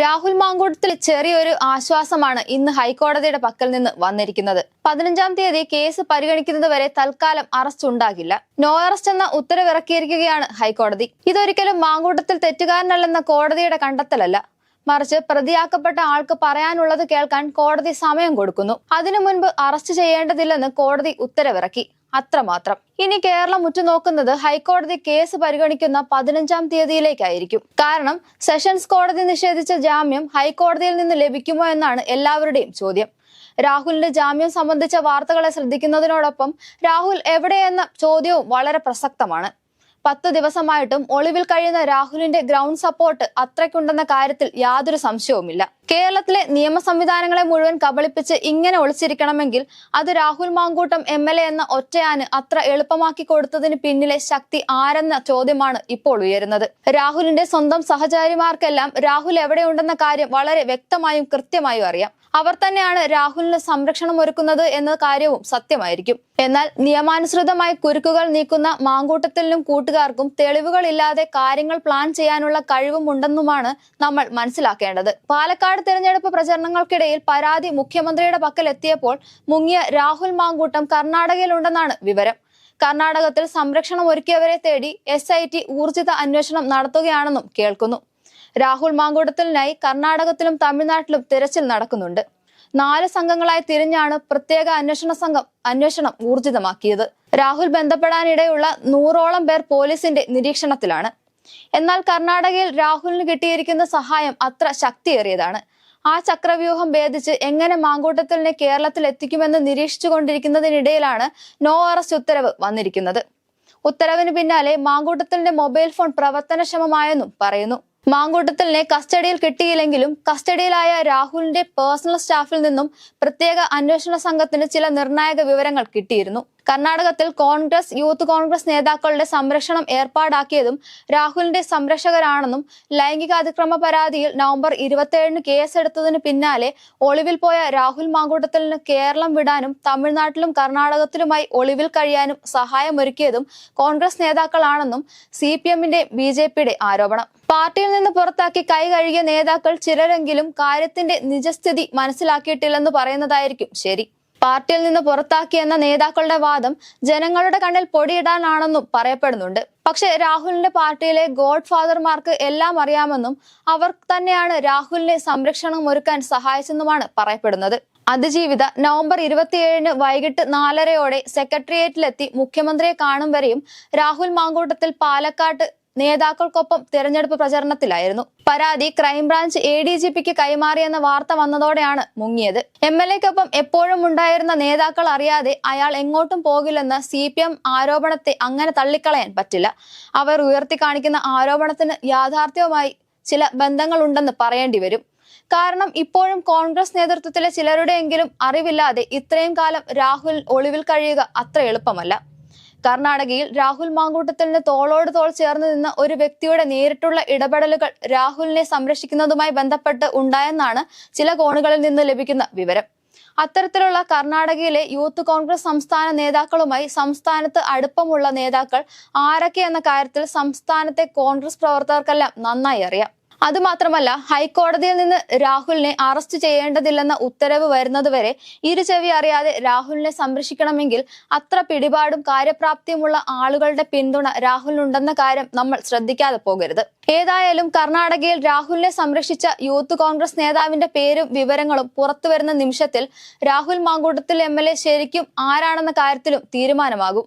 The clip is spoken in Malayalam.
രാഹുൽ മാങ്കൂട്ടത്തിൽ ചെറിയൊരു ആശ്വാസമാണ് ഇന്ന് ഹൈക്കോടതിയുടെ പക്കൽ നിന്ന് വന്നിരിക്കുന്നത്. പതിനഞ്ചാം തീയതി കേസ് പരിഗണിക്കുന്നതുവരെ തൽക്കാലം അറസ്റ്റ് ഉണ്ടാകില്ല. നോ അറസ്റ്റ് എന്ന ഉത്തരവിറക്കിയിരിക്കുകയാണ് ഹൈക്കോടതി. ഇതൊരിക്കലും മാങ്കൂട്ടത്തിൽ തെറ്റുകാരനല്ലെന്ന കോടതിയുടെ കണ്ടെത്തലല്ല. മറിച്ച് പ്രതിയാക്കപ്പെട്ട ആൾക്ക് പറയാനുള്ളത് കേൾക്കാൻ കോടതി സമയം കൊടുക്കുന്നു. അതിനു മുൻപ് അറസ്റ്റ് ചെയ്യേണ്ടതില്ലെന്ന് കോടതി ഉത്തരവിറക്കി. അത്രമാത്രം. ഇനി കേരളം ഉറ്റുനോക്കുന്നത് ഹൈക്കോടതി കേസ് പരിഗണിക്കുന്ന പതിനഞ്ചാം തീയതിയിലേക്കായിരിക്കും. കാരണം സെഷൻസ് കോടതി നിഷേധിച്ച ജാമ്യം ഹൈക്കോടതിയിൽ നിന്ന് ലഭിക്കുമോ എന്നാണ് എല്ലാവരുടെയും ചോദ്യം. രാഹുലിന്റെ ജാമ്യം സംബന്ധിച്ച വാർത്തകളെ ശ്രദ്ധിക്കുന്നതിനോടൊപ്പം രാഹുൽ എവിടെയെന്ന ചോദ്യവും വളരെ പ്രസക്തമാണ്. പത്ത് ദിവസമായിട്ടും ഒളിവിൽ കഴിയുന്ന രാഹുലിന്റെ ഗ്രൗണ്ട് സപ്പോർട്ട് അത്രയ്ക്കുണ്ടെന്ന കാര്യത്തിൽ യാതൊരു സംശയവുമില്ല. കേരളത്തിലെ നിയമ സംവിധാനങ്ങളെ മുഴുവൻ കബളിപ്പിച്ച് ഇങ്ങനെ ഒളിച്ചിരിക്കണമെങ്കിൽ അത് Rahul Mankoottam M L A എന്ന ഒറ്റയാന് അത്ര എളുപ്പമാക്കി കൊടുത്തതിന് പിന്നിലെ ശക്തി ആരെന്ന ചോദ്യമാണ് ഇപ്പോൾ ഉയരുന്നത്. രാഹുലിന്റെ സ്വന്തം സഹചാരിമാർക്കെല്ലാം രാഹുൽ എവിടെയുണ്ടെന്ന കാര്യം വളരെ വ്യക്തമായും കൃത്യമായും അറിയാം. അവർ തന്നെയാണ് രാഹുലിന് സംരക്ഷണം ഒരുക്കുന്നത് എന്ന കാര്യവും സത്യമായിരിക്കും. എന്നാൽ നിയമാനുസൃതമായി കുരുക്കുകൾ നീക്കുന്ന മാങ്കൂട്ടത്തിലും കൂട്ടുകാർക്കും തെളിവുകളില്ലാതെ കാര്യങ്ങൾ പ്ലാൻ ചെയ്യാനുള്ള കഴിവുമുണ്ടെന്നുമാണ് നമ്മൾ മനസ്സിലാക്കേണ്ടത്. പാലക്കാട് തിരഞ്ഞെടുപ്പ് പ്രചരണങ്ങൾക്കിടയിൽ പരാതി മുഖ്യമന്ത്രിയുടെ പക്കൽ എത്തിയപ്പോൾ മുങ്ങിയ രാഹുൽ മാങ്കൂട്ടം കർണാടകയിലുണ്ടെന്നാണ് വിവരം. കർണാടകത്തിൽ സംരക്ഷണം ഒരുക്കിയവരെ തേടി എസ് ഐ ടി ഊർജിത അന്വേഷണം നടത്തുകയാണെന്നും കേൾക്കുന്നു. രാഹുൽ മാങ്കൂട്ടത്തിനായി കർണാടകത്തിലും തമിഴ്നാട്ടിലും തിരച്ചിൽ നടക്കുന്നുണ്ട്. നാല് സംഘങ്ങളായി തിരിഞ്ഞാണ് പ്രത്യേക അന്വേഷണ സംഘം അന്വേഷണം ഊർജിതമാക്കിയത്. രാഹുൽ ബന്ധപ്പെടാനിടയുള്ള നൂറോളം പേർ പോലീസിന്റെ നിരീക്ഷണത്തിലാണ്. എന്നാൽ കർണാടകയിൽ രാഹുലിന് കിട്ടിയിരിക്കുന്ന സഹായം അത്ര ശക്തിയേറിയതാണ്. ആ ചക്രവ്യൂഹം ഭേദിച്ച് എങ്ങനെ മാങ്കൂട്ടത്തിലിനെ കേരളത്തിൽ എത്തിക്കുമെന്ന് നിരീക്ഷിച്ചുകൊണ്ടിരിക്കുന്നതിനിടയിലാണ് നോ അറസ്റ്റ് ഉത്തരവ് വന്നിരിക്കുന്നത്. ഉത്തരവിന് പിന്നാലെ മാങ്കൂട്ടത്തിലിന്റെ മൊബൈൽ ഫോൺ പ്രവർത്തനക്ഷമമായെന്നും പറയുന്നു. മാങ്കൂട്ടത്തിലിനെ കസ്റ്റഡിയിൽ കിട്ടിയില്ലെങ്കിലും കസ്റ്റഡിയിലായ രാഹുലിന്റെ പേഴ്സണൽ സ്റ്റാഫിൽ നിന്നും പ്രത്യേക അന്വേഷണ സംഘത്തിന് ചില നിർണായക വിവരങ്ങൾ കിട്ടിയിരുന്നു. കർണാടകത്തിൽ കോൺഗ്രസ് യൂത്ത് കോൺഗ്രസ് നേതാക്കളുടെ സംരക്ഷണം ഏർപ്പാടാക്കിയതും രാഹുലിന്റെ സംരക്ഷകരാണെന്നും ലൈംഗിക അതിക്രമ പരാതിയിൽ നവംബർ ഇരുപത്തിയേഴിന് കേസെടുത്തതിന് പിന്നാലെ ഒളിവിൽ പോയ രാഹുൽ മാങ്കൂട്ടത്തിലിന് കേരളം വിടാനും തമിഴ്നാട്ടിലും കർണാടകത്തിലുമായി ഒളിവിൽ കഴിയാനും സഹായമൊരുക്കിയതും കോൺഗ്രസ് നേതാക്കളാണെന്നും സി പി എമ്മിന്റെ ബി ജെ പിയുടെ ആരോപണം. പാർട്ടിയിൽ നിന്ന് പുറത്താക്കി കൈ കഴുകിയ നേതാക്കൾ ചിലരെങ്കിലും കാര്യത്തിന്റെ നിജസ്ഥിതി മനസ്സിലാക്കിയിട്ടില്ലെന്ന് പറയുന്നതായിരിക്കും ശരി. പാർട്ടിയിൽ നിന്ന് പുറത്താക്കിയെന്ന നേതാക്കളുടെ വാദം ജനങ്ങളുടെ കണ്ണിൽ പൊടിയിടാനാണെന്നും പറയപ്പെടുന്നുണ്ട്. പക്ഷെ രാഹുലിന്റെ പാർട്ടിയിലെ ഗോഡ് ഫാദർമാർക്ക് എല്ലാം അറിയാമെന്നും അവർ തന്നെയാണ് രാഹുലിനെ സംരക്ഷണം ഒരുക്കാൻ സഹായിച്ചെന്നുമാണ് പറയപ്പെടുന്നത്. അതിജീവിത നവംബർ ഇരുപത്തിയേഴിന് വൈകിട്ട് നാലരയോടെ സെക്രട്ടേറിയറ്റിലെത്തി മുഖ്യമന്ത്രിയെ കാണും വരെയും രാഹുൽ മാങ്കൂട്ടത്തിൽ പാലക്കാട്ട് നേതാക്കൾക്കൊപ്പം തെരഞ്ഞെടുപ്പ് പ്രചരണത്തിലായിരുന്നു. പരാതി crime branch A D G പിക്ക് കൈമാറിയെന്ന വാർത്ത വന്നതോടെയാണ് മുങ്ങിയത്. എം എൽ എക്കൊപ്പം എപ്പോഴും ഉണ്ടായിരുന്ന നേതാക്കൾ അറിയാതെ അയാൾ എങ്ങോട്ടും പോകില്ലെന്ന സി പി എം ആരോപണത്തെ അങ്ങനെ തള്ളിക്കളയാൻ പറ്റില്ല. അവർ ഉയർത്തി കാണിക്കുന്ന ആരോപണത്തിന് യാഥാർത്ഥ്യവുമായി ചില ബന്ധങ്ങളുണ്ടെന്ന് പറയേണ്ടി വരും. കാരണം ഇപ്പോഴും കോൺഗ്രസ് നേതൃത്വത്തിലെ ചിലരുടെയെങ്കിലും അറിവില്ലാതെ ഇത്രയും കാലം രാഹുൽ ഒളിവിൽ കഴിയുക അത്ര എളുപ്പമല്ല. കർണാടകയിൽ രാഹുൽ മാങ്കൂട്ടത്തിന് തോളോട് തോൾ ചേർന്ന് നിന്ന് ഒരു വ്യക്തിയുടെ നേരിട്ടുള്ള ഇടപെടലുകൾ രാഹുലിനെ സംരക്ഷിക്കുന്നതുമായി ബന്ധപ്പെട്ട് ഉണ്ടായെന്നാണ് ചില കോണുകളിൽ നിന്ന് ലഭിക്കുന്ന വിവരം. അത്തരത്തിലുള്ള കർണാടകയിലെ യൂത്ത് കോൺഗ്രസ് സംസ്ഥാന നേതാക്കളുമായി സംസ്ഥാനത്ത് അടുപ്പമുള്ള നേതാക്കൾ ആരൊക്കെ എന്ന കാര്യത്തിൽ സംസ്ഥാനത്തെ കോൺഗ്രസ് പ്രവർത്തകർക്കെല്ലാം നന്നായി അറിയാം. അതുമാത്രമല്ല ഹൈക്കോടതിയിൽ നിന്ന് രാഹുലിനെ അറസ്റ്റ് ചെയ്യേണ്ടതില്ലെന്ന ഉത്തരവ് വരുന്നതുവരെ ഇരു ചെവി അറിയാതെ രാഹുലിനെ സംരക്ഷിക്കണമെങ്കിൽ അത്ര പിടിപാടും കാര്യപ്രാപ്തിയുമുള്ള ആളുകളുടെ പിന്തുണ രാഹുലിനുണ്ടെന്ന കാര്യം നമ്മൾ ശ്രദ്ധിക്കാതെ പോകരുത്. ഏതായാലും കർണാടകയിൽ രാഹുലിനെ സംരക്ഷിച്ച യൂത്ത് കോൺഗ്രസ് നേതാവിന്റെ പേരും വിവരങ്ങളും പുറത്തുവരുന്ന നിമിഷത്തിൽ രാഹുൽ മാങ്കൂട്ടത്തിൽ എം ശരിക്കും ആരാണെന്ന കാര്യത്തിലും തീരുമാനമാകും.